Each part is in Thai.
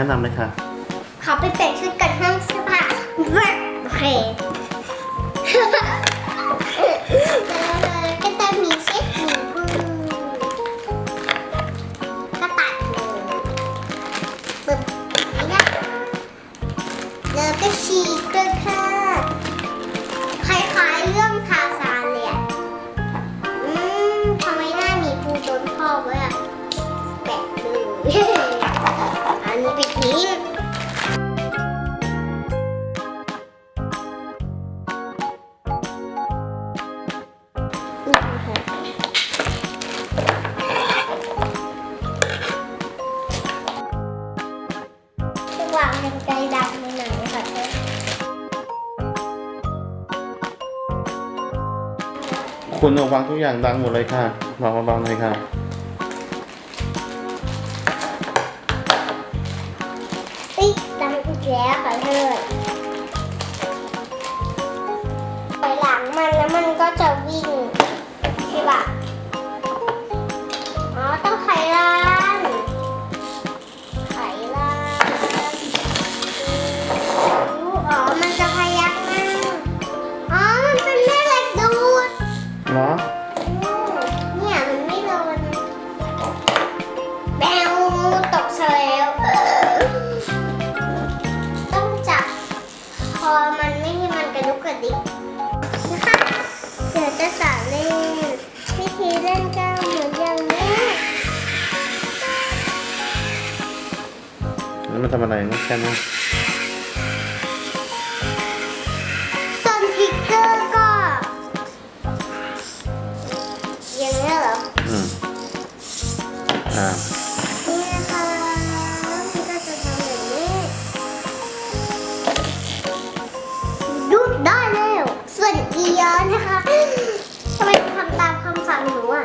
นะนำเลยค่ะ ขอไปเปลี่ยนชุดกันห้องเสื้อผ้าโอเคแล้วก็จะมีเช็ดหมีพึ่งก็ตัดเลยปึ๊บนี่นะแล้วก็ฉีกด้วยค่ะ นี้ไปทิ้งนี่ค่ะจะวางเป็นไกลดักในหนังค่ะคุณระวังทุกอย่างดังหมดเลยค่ะวางเบาๆหน่อยค่ะ ดังอี ดุกกระดิกนะคะเดี๋ยวจะสอนเล่นวิธีเล่นก็เหมือนอย่างนี้แล้วมันทำอะไรนะแค่นั้นส่วนทิกเกอร์ก็อย่างนี้เหรอ อืมอ่า หนูอะ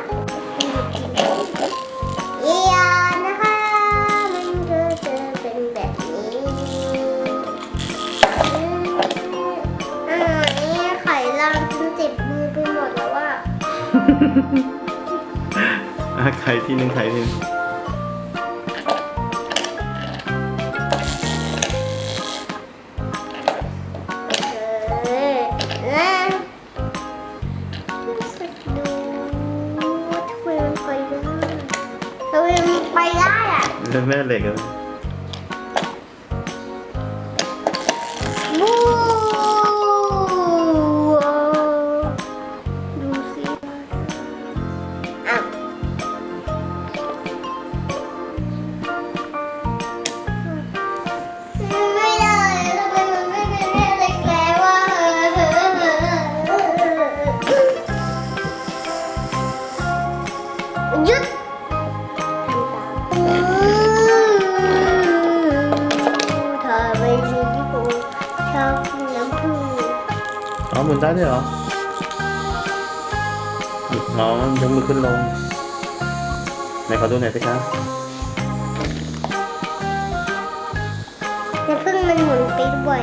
อียอนะคะ มันก็จะเป็นแบบนี้อ่านี่ไข่ลางจนเจ็บมือไปหมดแล้วว่าอะใครที่หนึ่งใครที่หนึ่ง ไปได้อะเรื่องแม่เหล็กอะ อ๋อหมุนได้ด้วยเหรออ๋อยกมือขึ้นลงไหนขอดูหน่อยสิคะน้ำผึ้งมันหมุนไปด้วย